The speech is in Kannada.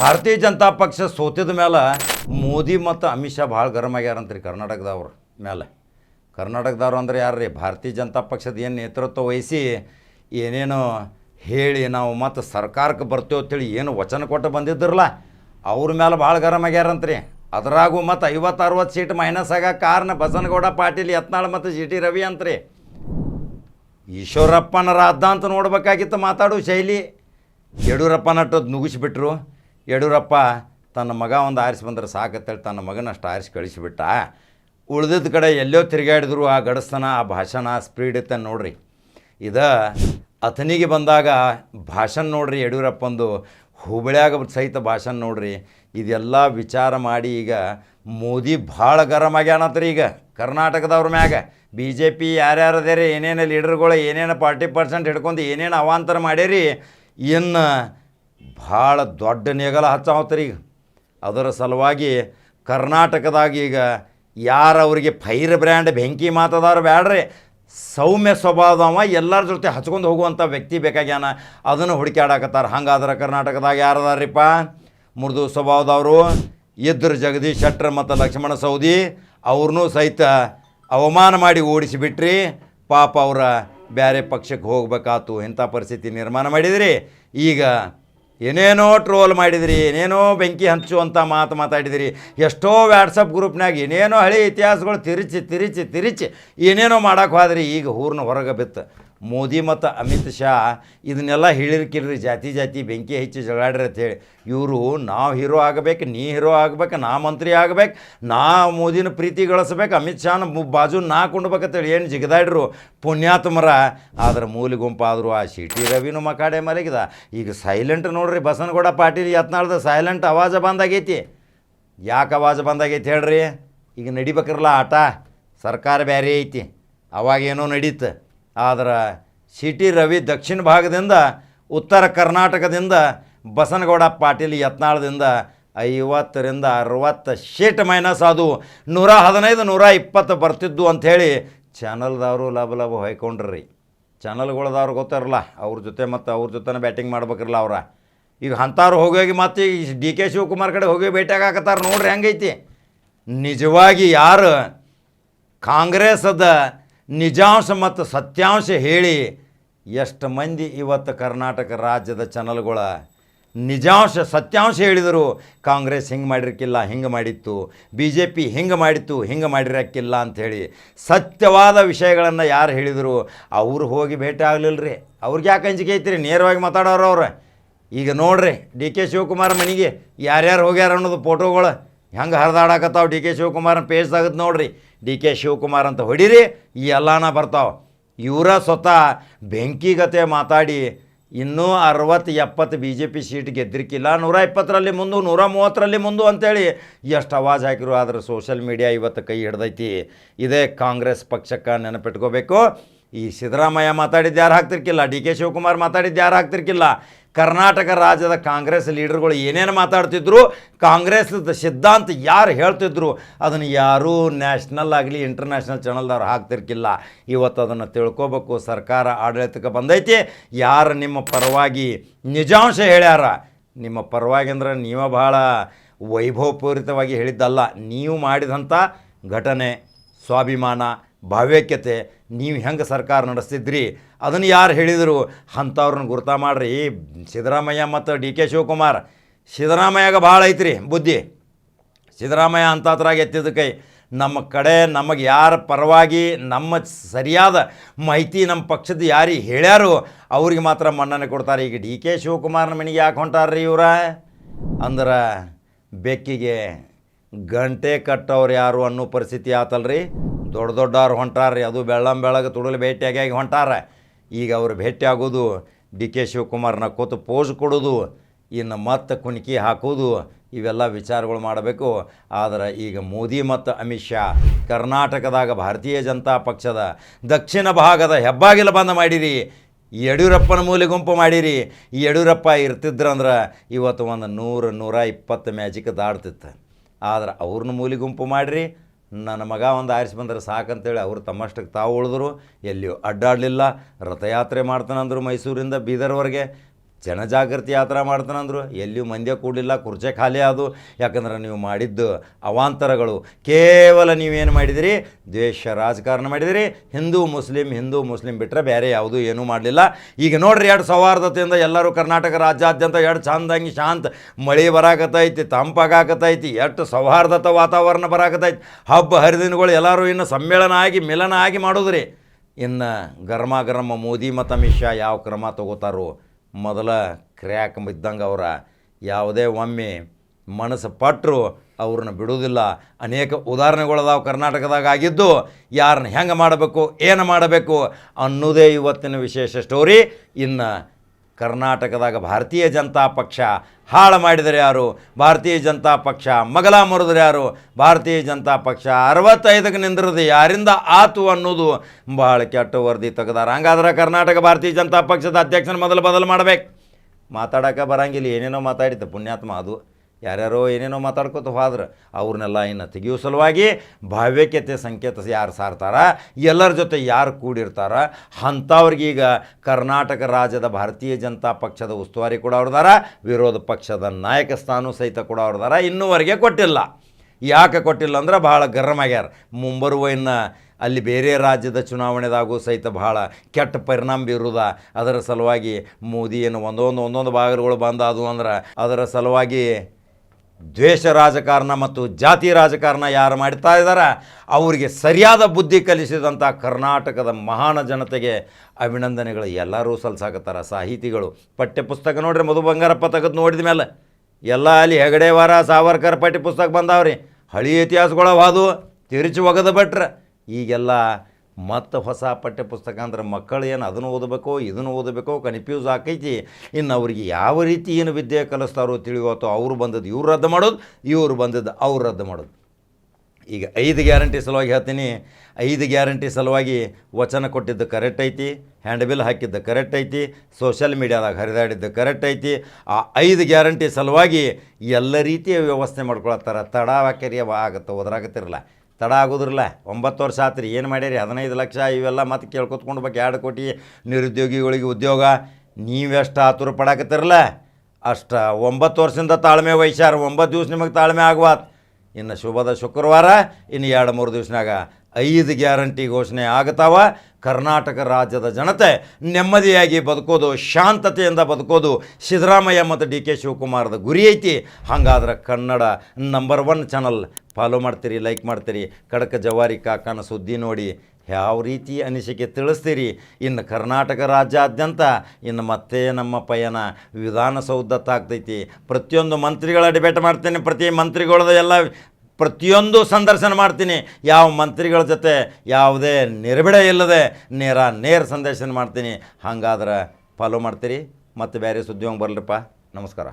ಭಾರತೀಯ ಜನತಾ ಪಕ್ಷ ಸೋತಿದ ಮೇಲೆ ಮೋದಿ ಮತ್ತು ಅಮಿತ್ ಶಾ ಭಾಳ ಗರಂ ಆಗ್ಯಾರಂತ್ರಿ ಕರ್ನಾಟಕದವ್ರ ಮೇಲೆ ಕರ್ನಾಟಕದವ್ರು ಅಂದ್ರೆ ಯಾರು ರೀ ಭಾರತೀಯ ಜನತಾ ಪಕ್ಷದ ಏನು ನೇತೃತ್ವ ವಹಿಸಿ ಏನೇನು ಹೇಳಿ ನಾವು ಮತ್ತು ಸರ್ಕಾರಕ್ಕೆ ಬರ್ತೇವೆ ಅಂತೇಳಿ ಏನು ವಚನ ಕೊಟ್ಟು ಬಂದಿದ್ರಲ್ಲ ಅವ್ರ ಮೇಲೆ ಭಾಳ ಗರಂ ಆಗ್ಯಾರಂತ್ರಿ ಅದರಾಗೂ ಮತ್ತು ಐವತ್ತು ಅರವತ್ತು ಸೀಟ್ ಮೈನಸ್ ಆಗ ಕಾರಣ ಬಸನಗೌಡ ಪಾಟೀಲ್, ಯತ್ನಾಳ್ ಮತ್ತು ಜಿ ಟಿ ರವಿ ಅಂತ್ರಿ. ಈಶ್ವರಪ್ಪನ ರಾಧ ಅಂತ ನೋಡ್ಬೇಕಾಗಿತ್ತು ಮಾತಾಡೋ ಶೈಲಿ. ಯಡಿಯೂರಪ್ಪ ನಟ್ಟದ್ದು ನುಗ್ಗಿಸ್ಬಿಟ್ರು. ಯಡಿಯೂರಪ್ಪ, ತನ್ನ ಮಗ ಒಂದು ಆರಿಸಿ ಬಂದ್ರೆ ಸಾಕತ್ತೇಳಿ, ತನ್ನ ಮಗನಷ್ಟು ಆರಿಸಿ ಕಳಿಸಿಬಿಟ್ಟ. ಉಳ್ದಿದ್ದ ಕಡೆ ಎಲ್ಲೋ ತಿರುಗಾಡಿದ್ರು ಆ ಗಡಸ್ತನ ಆ ಭಾಷಣ ಸ್ಪೀಡ್ ಇತ್ತ ನೋಡ್ರಿ. ಇದ ಅತನಿಗೆ ಬಂದಾಗ ಭಾಷಣ ನೋಡ್ರಿ ಯಡಿಯೂರಪ್ಪಂದು ಹುಬ್ಬಳ್ಯಾಗ ಸಹಿತ ಭಾಷಣ ನೋಡ್ರಿ. ಇದೆಲ್ಲ ವಿಚಾರ ಮಾಡಿ ಈಗ ಮೋದಿ ಭಾಳ ಗರಂ ಆಗ್ಯಾನತ್ರಿ ಈಗ ಕರ್ನಾಟಕದವ್ರ ಮ್ಯಾಗ. ಬಿ ಜೆ ಪಿ ಯಾರ್ಯಾರು ಅದೇರಿ ಏನೇನು ಲೀಡರ್ಗಳು, ಏನೇನು ಪಾರ್ಟಿ ಪರ್ಸೆಂಟ್ ಹಿಡ್ಕೊಂಡು ಏನೇನು ಅವಾಂತರ ಮಾಡ್ಯಾರಿ ಇನ್ನು ಭಾಳ ದೊಡ್ಡ ನೆಗಲ ಹಚ್ಚಾವತ್ತರಿ ಈಗ. ಅದರ ಸಲುವಾಗಿ ಕರ್ನಾಟಕದಾಗ ಈಗ ಯಾರು ಅವರಿಗೆ ಫೈರ್ ಬ್ರ್ಯಾಂಡ್ ಬೆಂಕಿ ಮಾತದಾರ ಬ್ಯಾಡ್ರಿ. ಸೌಮ್ಯ ಸ್ವಭಾವದವ ಎಲ್ಲರ ಜೊತೆ ಹಚ್ಕೊಂಡು ಹೋಗುವಂಥ ವ್ಯಕ್ತಿ ಬೇಕಾಗ್ಯಾನ. ಅದನ್ನು ಹುಡುಕ್ಯಾಡಕತ್ತಾರ. ಹಂಗಾದ್ರೆ ಕರ್ನಾಟಕದಾಗ ಯಾರದಾರ್ರಿಪ್ಪ ಮೃದು ಸ್ವಭಾವದವರು ಇದ್ರ ಜಗದೀಶ್ ಶೆಟ್ಟರ್ ಮತ್ತು ಲಕ್ಷ್ಮಣ ಸೌದಿ ಅವ್ರನ್ನೂ ಸಹಿತ ಅವಮಾನ ಮಾಡಿ ಓಡಿಸಿಬಿಟ್ರಿ. ಪಾಪ ಅವರ ಬೇರೆ ಪಕ್ಷಕ್ಕೆ ಹೋಗ್ಬೇಕಾತು. ಇಂಥ ಪರಿಸ್ಥಿತಿ ನಿರ್ಮಾಣ ಮಾಡಿದ್ರಿ. ಈಗ ಏನೇನೋ ಟ್ರೋಲ್ ಮಾಡಿದಿರಿ, ಏನೇನೋ ಬೆಂಕಿ ಹಂಚುವಂಥ ಮಾತು ಮಾತಾಡಿದಿರಿ, ಎಷ್ಟೋ ವ್ಯಾಟ್ಸಪ್ ಗ್ರೂಪ್ನಾಗ ಏನೇನೋ ಹಳೆ ಇತಿಹಾಸಗಳು ತಿರುಚಿ ತಿರುಚಿ ತಿರುಚಿ ಏನೇನೋ ಮಾಡಕ್ಕೆ ಹೋದ್ರಿ, ಈಗ ಊರ್ನ ಹೊರಗೆ ಬಿತ್ತು. ಮೋದಿ ಮತ್ತು ಅಮಿತ್ ಶಾ ಇದನ್ನೆಲ್ಲ ಹೇಳಿರ್ಕಿರ್ರಿ ಜಾತಿ ಜಾತಿ ಬೆಂಕಿ ಹೆಚ್ಚಿ ಜಗಳಾಡ್ರಿ ಅಂತೇಳಿ ಇವರು ನಾವು ಹೀರೋ ಆಗಬೇಕು, ನೀ ಹೀರೋ ಆಗ್ಬೇಕು, ನಾ ಮಂತ್ರಿ ಆಗ್ಬೇಕು, ನಾ ಮೋದಿನ ಪ್ರೀತಿ ಗಳಿಸ್ಬೇಕು, ಅಮಿತ್ ಶಾನ ಬಾಜು ನಾ ಕೊಂಡ್ಬೇಕಂತೇಳಿ ಏನು ಜಿಗದಾಡ್ರು ಪುಣ್ಯಾತ್ಮರ ಆದ್ರೆ ಮೂಲಿ ಗುಂಪಾದರು ಆ ಸಿಟಿ ರವಿನೂ ಮಕಾಡೆ ಮಲಗಿದ. ಈಗ ಸೈಲೆಂಟ್ ನೋಡ್ರಿ ಬಸನಗೌಡ ಪಾಟೀಲ್ ಯತ್ನಾಳ್ದ ಸೈಲೆಂಟ್ ಅವಾಜ ಬಂದಾಗೈತಿ. ಯಾಕೆ ಅವಾಜ ಬಂದಾಗೈತಿ ಹೇಳ್ರಿ? ಈಗ ನಡಿಬೇಕ್ರಲ್ಲ ಆಟ. ಸರ್ಕಾರ ಬೇರೆ ಐತಿ. ಅವಾಗೇನೋ ನಡೀತು. ಆದ್ರೆ ಸಿಟಿ ರವಿ ದಕ್ಷಿಣ ಭಾಗದಿಂದ ಉತ್ತರ ಕರ್ನಾಟಕದಿಂದ ಬಸನಗೌಡ ಪಾಟೀಲ್ ಯತ್ನಾಳದಿಂದ ಐವತ್ತರಿಂದ ಅರವತ್ತು ಶೀಟ್ ಮೈನಸ್ ಅದು. ನೂರ ಹದಿನೈದು, ನೂರ ಇಪ್ಪತ್ತು ಬರ್ತಿದ್ದು ಅಂಥೇಳಿ ಚಾನಲ್ದವರು ಲಭ ಲಭ ಹೊಯ್ಕೊಂಡ್ರಿ. ಚಾನಲ್ಗಳದವ್ರು ಗೊತ್ತಿರಲ್ಲ, ಅವ್ರ ಜೊತೆ ಮತ್ತು ಅವ್ರ ಜೊತೆನೇ ಬ್ಯಾಟಿಂಗ್ ಮಾಡ್ಬೇಕಿರಲ್ಲ ಅವ್ರ. ಈಗ ಅಂಥವ್ರು ಹೋಗೋಗಿ ಮತ್ತು ಈ ಡಿ ಕೆ ಶಿವಕುಮಾರ್ ಕಡೆ ಹೋಗಿ ಭೇಟಿಯಾಗತ್ತಾರ ನೋಡ್ರಿ ಹೆಂಗೈತಿ. ನಿಜವಾಗಿ ಯಾರು ಕಾಂಗ್ರೆಸ್ಸದ ನಿಜಾಂಶ ಮತ್ತು ಸತ್ಯಾಂಶ ಹೇಳಿ ಎಷ್ಟು ಮಂದಿ ಇವತ್ತು ಕರ್ನಾಟಕ ರಾಜ್ಯದ ಚಾನಲ್ಗಳ ನಿಜಾಂಶ, ಸತ್ಯಾಂಶ ಹೇಳಿದರು ಕಾಂಗ್ರೆಸ್ ಹಿಂಗೆ ಮಾಡಿರಕ್ಕಿಲ್ಲ ಹಿಂಗೆ ಮಾಡಿತ್ತು ಬಿ ಜೆ ಪಿ ಹಿಂಗೆ ಮಾಡಿತ್ತು, ಹಿಂಗೆ ಮಾಡಿರಕ್ಕಿಲ್ಲ ಅಂಥೇಳಿ ಸತ್ಯವಾದ ವಿಷಯಗಳನ್ನು ಯಾರು ಹೇಳಿದರು ಅವರು ಹೋಗಿ ಭೇಟಿ ಆಗಲಿಲ್ಲ ರೀ. ಅವ್ರಿಗೆ ಯಾಕೆ ಅಂಜಿಕೆ ಐತ್ರಿ? ನೇರವಾಗಿ ಮಾತಾಡೋರು ಅವ್ರು. ಈಗ ನೋಡ್ರಿ ಡಿ ಕೆ ಶಿವಕುಮಾರ್ ಮನೆಗೆ ಯಾರ್ಯಾರು ಹೋಗ್ಯಾರ ಅನ್ನೋದು ಫೋಟೋಗಳು ಹೆಂಗೆ ಹರಿದಾಡಕತ್ತಾವ? ಡಿ ಕೆ ಶಿವಕುಮಾರನ ಪೇಜ್ ತೆಗೆದು ನೋಡ್ರಿ. ಡಿ ಕೆ ಶಿವಕುಮಾರ್ ಅಂತ ಹೊಡೀರಿ, ಈ ಎಲ್ಲಾನ ಬರ್ತಾವ. ಇವರ ಸ್ವತಃ ಬೆಂಕಿಗತೆ ಮಾತಾಡಿ ಇನ್ನೂ ಅರವತ್ತು ಎಪ್ಪತ್ತು ಬಿ ಜೆ ಪಿ ಸೀಟ್ ಗೆದ್ದಿರ್ಕಿಲ್ಲ. ನೂರ ಇಪ್ಪತ್ತರಲ್ಲಿ ಮುಂದು, ನೂರ ಮೂವತ್ತರಲ್ಲಿ ಮುಂದು ಅಂತೇಳಿ ಎಷ್ಟು ಅವಾಜ್ ಹಾಕಿರು ಆದರೆ ಸೋಷಿಯಲ್ ಮೀಡಿಯಾ ಇವತ್ತು ಕೈ ಹಿಡ್ದೈತಿ. ಇದೇ ಕಾಂಗ್ರೆಸ್ ಪಕ್ಷಕ್ಕೆ ನೆನಪಿಟ್ಕೋಬೇಕು. ಈ ಸಿದ್ದರಾಮಯ್ಯ ಮಾತಾಡಿದ್ದು ಯಾರು ಹಾಕ್ತಿರ್ಕಿಲ್ಲ? ಡಿ ಕೆ ಶಿವಕುಮಾರ್ ಮಾತಾಡಿದ್ದು ಯಾರು ಹಾಕ್ತಿರ್ಕಿಲ್ಲ? ಕರ್ನಾಟಕ ರಾಜ್ಯದ ಕಾಂಗ್ರೆಸ್ ಲೀಡರ್ಗಳು ಏನೇನು ಮಾತಾಡ್ತಿದ್ರು, ಕಾಂಗ್ರೆಸ್ದ ಸಿದ್ಧಾಂತ ಯಾರು ಹೇಳ್ತಿದ್ರು, ಅದನ್ನು ಯಾರೂ ನ್ಯಾಷನಲ್ ಆಗಲಿ, ಇಂಟರ್ನ್ಯಾಷನಲ್ ಚಾನಲ್ದವ್ರು ಹಾಕ್ತಿರ್ಕಿಲ್ಲ. ಇವತ್ತು ಅದನ್ನು ತಿಳ್ಕೊಬೇಕು, ಸರ್ಕಾರ ಆಡಳಿತಕ್ಕೆ ಬಂದೈತಿ. ಯಾರು ನಿಮ್ಮ ಪರವಾಗಿ ನಿಜಾಂಶ ಹೇಳ್ಯಾರ? ನಿಮ್ಮ ಪರವಾಗಿ ಅಂದ್ರೆ ನೀವು ಭಾಳ ವೈಭವಪೂರಿತವಾಗಿ ಹೇಳಿದ್ದಲ್ಲ, ನೀವು ಮಾಡಿದಂಥ ಘಟನೆ, ಸ್ವಾಭಿಮಾನ ಭಾವ್ಯಕ್ಯತೆ ನೀವು ಹೆಂಗೆ ಸರ್ಕಾರ ನಡೆಸ್ತಿದ್ರಿ? ಅದನ್ನು ಯಾರು ಹೇಳಿದರು? ಅಂಥವ್ರನ್ನ ಗುರುತ ಮಾಡಿರಿ. ಸಿದ್ದರಾಮಯ್ಯ ಮತ್ತು ಡಿ ಕೆ ಶಿವಕುಮಾರ್. ಸಿದ್ದರಾಮಯ್ಯಾಗ ಭಾಳ ಐತ್ರಿ ಬುದ್ಧಿ. ಸಿದ್ದರಾಮಯ್ಯ ಅಂತಾತ್ರಾಗ ಎತ್ತಿದ ಕೈ. ನಮ್ಮ ಕಡೆ ನಮಗೆ ಯಾರ ಪರವಾಗಿ ನಮ್ಮ ಸರಿಯಾದ ಮಾಹಿತಿ ನಮ್ಮ ಪಕ್ಷದ ಯಾರಿಗೆ ಹೇಳ್ಯಾರೋ ಅವ್ರಿಗೆ ಮಾತ್ರ ಮನ್ನಣೆ ಕೊಡ್ತಾರೆ. ಈಗ ಡಿ ಕೆ ಶಿವಕುಮಾರ್ನ ಮನೆಗೆ ಯಾಕೆ ಹೊಂಟಾರ್ರಿ ಇವ್ರ? ಅಂದ್ರೆ ಬೆಕ್ಕಿಗೆ ಗಂಟೆ ಕಟ್ಟವ್ರು ಯಾರು ಅನ್ನೋ ಪರಿಸ್ಥಿತಿ ಆತಲ್ರಿ. ದೊಡ್ಡ ದೊಡ್ಡವ್ರು ಹೊಂಟಾರ್ರಿ ಅದು ಬೆಳ್ಳಂ ಬೆಳಗ್ಗೆ ತುಡಲು ಭೇಟಿಯಾಗಿ ಹೊಂಟಾರ ಈಗ ಅವ್ರು ಭೇಟಿಯಾಗೋದು, ಡಿ ಕೆ ಶಿವಕುಮಾರ್ನ ಕೂತು ಪೋಸ್ ಕೊಡೋದು, ಇನ್ನು ಮತ್ತೆ ಕುಣಿಕಿ ಹಾಕೋದು, ಇವೆಲ್ಲ ವಿಚಾರಗಳು ಮಾಡಬೇಕು. ಆದರೆ ಈಗ ಮೋದಿ ಮತ್ತು ಅಮಿತ್ ಶಾ ಕರ್ನಾಟಕದಾಗ ಭಾರತೀಯ ಜನತಾ ಪಕ್ಷದ ದಕ್ಷಿಣ ಭಾಗದ ಹೆಬ್ಬಾಗಿಲು ಬಂದ ಮಾಡಿರಿ. ಯಡಿಯೂರಪ್ಪನ ಮೂಲೆ ಗುಂಪು ಮಾಡಿರಿ. ಈ ಯಡಿಯೂರಪ್ಪ ಇರ್ತಿದ್ರಂದ್ರೆ ಇವತ್ತು ಒಂದು ನೂರು ನೂರ ಇಪ್ಪತ್ತು ಮ್ಯಾಜಿಕ್ ದಾಡ್ತಿತ್ತು ಆದ್ರೆ ಅವ್ರನ್ನ ಮೂಲೆ ಗುಂಪು ಮಾಡಿರಿ. ನನ್ನ ಮಗ ಒಂದು ಆರಿಸಿ ಬಂದರೆ ಸಾಕಂತೇಳಿ ಅವರು ತಮ್ಮಷ್ಟಕ್ಕೆ ತಾವು ಉಳಿದ್ರು, ಎಲ್ಲಿಯೂ ಅಡ್ಡಾಡಲಿಲ್ಲ. ರಥಯಾತ್ರೆ ಮಾಡ್ತಾನಂದ್ರು ಮೈಸೂರಿಂದ ಬೀದರ್ವರೆಗೆ. ಜನಜಾಗೃತಿ ಯಾತ್ರಾ ಮಾಡ್ತಾನಂದ್ರು ಎಲ್ಲಿಯೂ ಮಂದ್ಯ ಕೂಡಲಿಲ್ಲ, ಕುರ್ಚೆ ಖಾಲಿ ಆದು ಯಾಕಂದ್ರೆ ನೀವು ಮಾಡಿದ್ದು ಅವಾಂತರಗಳು. ಕೇವಲ ನೀವೇನು ಮಾಡಿದಿರಿ? ದ್ವೇಷ ರಾಜಕಾರಣ ಮಾಡಿದಿರಿ. ಹಿಂದೂ ಮುಸ್ಲಿಂ ಹಿಂದೂ ಮುಸ್ಲಿಂ ಬಿಟ್ಟರೆ ಬೇರೆ ಯಾವುದೂ ಏನೂ ಮಾಡಲಿಲ್ಲ. ಈಗ ನೋಡ್ರಿ ಎರಡು ಸೌಹಾರ್ದತೆಯಿಂದ ಎಲ್ಲರೂ ಕರ್ನಾಟಕ ರಾಜ್ಯಾದ್ಯಂತ ಎರಡು ಚಂದಂಗಿ ಶಾಂತ ಮಳೆ ಬರಾಕತ್ತೈತಿ, ತಂಪಾಗಾಕತ್ತೈತಿ, ಎಷ್ಟು ಸೌಹಾರ್ದತ ವಾತಾವರಣ ಬರಾಕತ್ತೈತಿ. ಹಬ್ಬ ಹರಿದಿನಗಳು ಎಲ್ಲರೂ ಇನ್ನು ಸಮ್ಮೇಳನ ಆಗಿ ಮಿಲನ ಆಗಿ ಮಾಡೋದ್ರಿ. ಇನ್ನು ಗರ್ಮಾ ಗರ್ಮ ಮೋದಿ ಮತ್ತು ಅಮಿತ್ ಶಾ ಯಾವ ಕ್ರಮ ತಗೋತಾರೋ ಮೊದಲ ಕ್ರ್ಯಾಕ್ ಇದ್ದಂಗೆ ಅವರ ಯಾವುದೇ ಒಮ್ಮೆ ಮನಸ್ಸು ಪಟ್ಟರು ಅವ್ರನ್ನ ಬಿಡುವುದಿಲ್ಲ. ಅನೇಕ ಉದಾಹರಣೆಗಳದಾವು ಕರ್ನಾಟಕದಾಗ ಆಗಿದ್ದು ಯಾರನ್ನ ಹೆಂಗೆ ಮಾಡಬೇಕು, ಏನು ಮಾಡಬೇಕು ಅನ್ನೋದೇ ಇವತ್ತಿನ ವಿಶೇಷ ಸ್ಟೋರಿ ಇನ್ನು ಕರ್ನಾಟಕದಾಗ ಭಾರತೀಯ ಜನತಾ ಪಕ್ಷ ಹಾಳು ಮಾಡಿದರೆ ಯಾರು? ಭಾರತೀಯ ಜನತಾ ಪಕ್ಷ ಮಗಲ ಮುರಿದ್ರೆ ಯಾರು? ಭಾರತೀಯ ಜನತಾ ಪಕ್ಷ ಅರವತ್ತೈದಕ್ಕೆ ನಿಂದ್ರದ ಯಾರಿಂದ ಆತು ಅನ್ನೋದು ಭಾಳ ಕೆಟ್ಟ ವರದಿ ತೆಗೆದಾರ. ಹಂಗಾದ್ರೆ ಕರ್ನಾಟಕ ಭಾರತೀಯ ಜನತಾ ಪಕ್ಷದ ಅಧ್ಯಕ್ಷನ ಮೊದಲು ಬದಲು ಮಾಡಬೇಕು. ಮಾತಾಡೋಕೆ ಬರಂಗಿಲ್ಲ, ಏನೇನೋ ಮಾತಾಡಿದ್ದೆ ಪುಣ್ಯಾತ್ಮ ಅದು. ಯಾರ್ಯಾರೋ ಏನೇನೋ ಮಾತಾಡ್ಕೋತ ಹೋದ್ರೆ ಅವ್ರನ್ನೆಲ್ಲ ಇನ್ನು ತೆಗಿಯೋ ಸಲುವಾಗಿ ಭಾವ್ಯಕ್ಯತೆ ಸಂಕೇತ ಯಾರು ಸಾರ್ತಾರ, ಎಲ್ಲರ ಜೊತೆ ಯಾರು ಕೂಡಿರ್ತಾರ ಅಂಥವ್ರಿಗೀಗ ಕರ್ನಾಟಕ ರಾಜ್ಯದ ಭಾರತೀಯ ಜನತಾ ಪಕ್ಷದ ಉಸ್ತುವಾರಿ ಕೂಡ ಅವ್ರದಾರ ವಿರೋಧ ಪಕ್ಷದ ನಾಯಕ ಸ್ಥಾನ ಸಹಿತ ಕೂಡ ಅವ್ರದಾರ ಇನ್ನೂವರೆಗೆ ಕೊಟ್ಟಿಲ್ಲ. ಯಾಕೆ ಕೊಟ್ಟಿಲ್ಲ ಅಂದ್ರೆ ಭಾಳ ಗರಂ ಆಗ್ಯಾರ. ಮುಂಬರುವ ಇನ್ನು ಅಲ್ಲಿ ಬೇರೆ ರಾಜ್ಯದ ಚುನಾವಣೆದಾಗೂ ಸಹಿತ ಭಾಳ ಕೆಟ್ಟ ಪರಿಣಾಮ ಬೀರುದ. ಅದರ ಸಲುವಾಗಿ ಮೋದಿಯನ್ನು ಒಂದೊಂದು ಒಂದೊಂದು ಭಾಗಗಳು ಬಂದಾದವು ಅಂದ್ರೆ ಅದರ ಸಲುವಾಗಿ ದ್ವೇಷ ರಾಜಕಾರಣ ಮತ್ತು ಜಾತಿ ರಾಜಕಾರಣ ಯಾರು ಮಾಡ್ತಾ ಇದ್ದಾರೆ? ಅವರಿಗೆ ಸರಿಯಾದ ಬುದ್ಧಿ ಕಲಿಸಿದಂಥ ಕರ್ನಾಟಕದ ಮಹಾನ ಜನತೆಗೆ ಅಭಿನಂದನೆಗಳು. ಎಲ್ಲರೂ ಸಲ್ಸಾಕತ್ತಾರ. ಸಾಹಿತಿಗಳು, ಪಠ್ಯಪುಸ್ತಕ ನೋಡ್ರಿ, ಮಧು ಬಂಗಾರಪ್ಪ ತೆಗೆದು ನೋಡಿದ ಮೇಲೆ. ಎಲ್ಲ ಅಲ್ಲಿ ಹೆಗಡೆವಾರ, ಸಾವರ್ಕರ್ ಪಠ್ಯಪುಸ್ತಕ ಬಂದಾವ್ರಿ. ಹಳಿ ಇತಿಹಾಸಗಳ ವಾದು, ತಿರುಚಿ ಒಗದ ಬಿಟ್ರೆ. ಈಗೆಲ್ಲ ಮತ್ತು ಹೊಸ ಪಠ್ಯಪುಸ್ತಕ ಅಂದ್ರೆ ಮಕ್ಕಳು ಏನು ಅದನ್ನು ಓದಬೇಕೋ, ಇದನ್ನು ಓದಬೇಕೋ ಕನ್ಫ್ಯೂಸ್ ಆಕೈತಿ. ಇನ್ನು ಅವ್ರಿಗೆ ಯಾವ ರೀತಿ ಏನು ವಿದ್ಯೆ ಕಲಿಸ್ತಾರೋ ತಿಳಿಯೋತೋ ಅವರು ಬಂದದ್ದು ಇವ್ರು ರದ್ದು ಮಾಡೋದು, ಇವರು ಬಂದದ್ದು ಅವ್ರು ರದ್ದು ಮಾಡೋದು. ಈಗ ಐದು ಗ್ಯಾರಂಟಿ ಸಲುವಾಗಿ ಹೇಳ್ತೀನಿ. ಐದು ಗ್ಯಾರಂಟಿ ಸಲುವಾಗಿ ವಚನ ಕೊಟ್ಟಿದ್ದು ಕರೆಕ್ಟ್ ಐತಿ ಹ್ಯಾಂಡ್ ಬಿಲ್ ಹಾಕಿದ್ದು ಕರೆಕ್ಟ್ ಐತಿ ಸೋಷಿಯಲ್ ಮೀಡಿಯಾದಾಗ ಹರಿದಾಡಿದ್ದು ಕರೆಕ್ಟ್ ಐತಿ. ಆ ಐದು ಗ್ಯಾರಂಟಿ ಸಲುವಾಗಿ ಎಲ್ಲ ರೀತಿಯ ವ್ಯವಸ್ಥೆ ಮಾಡ್ಕೊಳತ್ತಾರ. ತಡ ವಾಕ್ಯರಿ ಆಗುತ್ತೆ, ಓದ್ರಾಗತ್ತಿರಲ್ಲ. ತಡ ಆಗೋದ್ರಲ್ಲ. ಒಂಬತ್ತು ವರ್ಷ ಆತ್ರಿ. ಏನು ಮಾಡ್ಯಾರಿ? ಹದಿನೈದು ಲಕ್ಷ ಇವೆಲ್ಲ ಮತ್ತೆ ಕೇಳ್ಕೊತ್ಕೊಂಡು ಬಗ್ಗೆ ಎರಡು ಕೋಟಿ ನಿರುದ್ಯೋಗಿಗಳಿಗೆ ಉದ್ಯೋಗ. ನೀವೆಷ್ಟು ಆತುರ ಪಡಾಕತ್ತಿರಲ್ಲ? ಅಷ್ಟ ಒಂಬತ್ತು ವರ್ಷದಿಂದ ತಾಳ್ಮೆ ವಹಿಸ್ಯಾರ. ಒಂಬತ್ತು ದಿವ್ಸ ನಿಮಗೆ ತಾಳ್ಮೆ ಆಗುವಾತ್. ಇನ್ನು ಶುಭದ ಶುಕ್ರವಾರ, ಇನ್ನು ಎರಡು ಮೂರು ದಿವ್ಸನಾಗ ಐದು ಗ್ಯಾರಂಟಿ ಘೋಷಣೆ ಆಗ್ತಾವ. ಕರ್ನಾಟಕ ರಾಜ್ಯದ ಜನತೆ ನೆಮ್ಮದಿಯಾಗಿ ಬದುಕೋದು, ಶಾಂತತೆಯಿಂದ ಬದುಕೋದು ಸಿದ್ದರಾಮಯ್ಯ ಮತ್ತು ಡಿ ಕೆ ಶಿವಕುಮಾರದ ಗುರಿ ಐತಿ. ಹಾಗಾದ್ರೆ Kannada number one channel follow ಮಾಡ್ತೀರಿ ಲೈಕ್ ಮಾಡ್ತೀರಿ. ಕಡಕ ಜವಾರಿ ಕಾಕನ ಸುದ್ದಿ ನೋಡಿ ಯಾವ ರೀತಿ ಅನಿಸಿಕೆ ತಿಳಿಸ್ತೀರಿ? ಇನ್ನು ಕರ್ನಾಟಕ ರಾಜ್ಯಾದ್ಯಂತ ಇನ್ನು ಮತ್ತೆ ನಮ್ಮ ಪಯಣ ವಿಧಾನಸೌಧತ್ತಾಗ್ತೈತಿ ಪ್ರತಿಯೊಂದು ಮಂತ್ರಿಗಳ ಡಿಬೇಟ್ ಮಾಡ್ತೇನೆ. ಪ್ರತಿ ಮಂತ್ರಿಗಳದ ಎಲ್ಲ ಪ್ರತಿಯೊಂದು ಸಂದರ್ಶನ ಮಾಡ್ತೀನಿ. ಯಾವ ಮಂತ್ರಿಗಳ ಜೊತೆ ಯಾವುದೇ ನಿರ್ಬಿಡೆ ಇಲ್ಲದೆ ನೇರ ನೇರ ಸಂದರ್ಶನ ಮಾಡ್ತೀನಿ. ಹಾಗಾದ್ರೆ ಫಾಲೋ ಮಾಡ್ತೀರಿ. ಮತ್ತು ಬೇರೆ ಸುದ್ದಿ ಬರ್ಲಿಪ್ಪ ನಮಸ್ಕಾರ.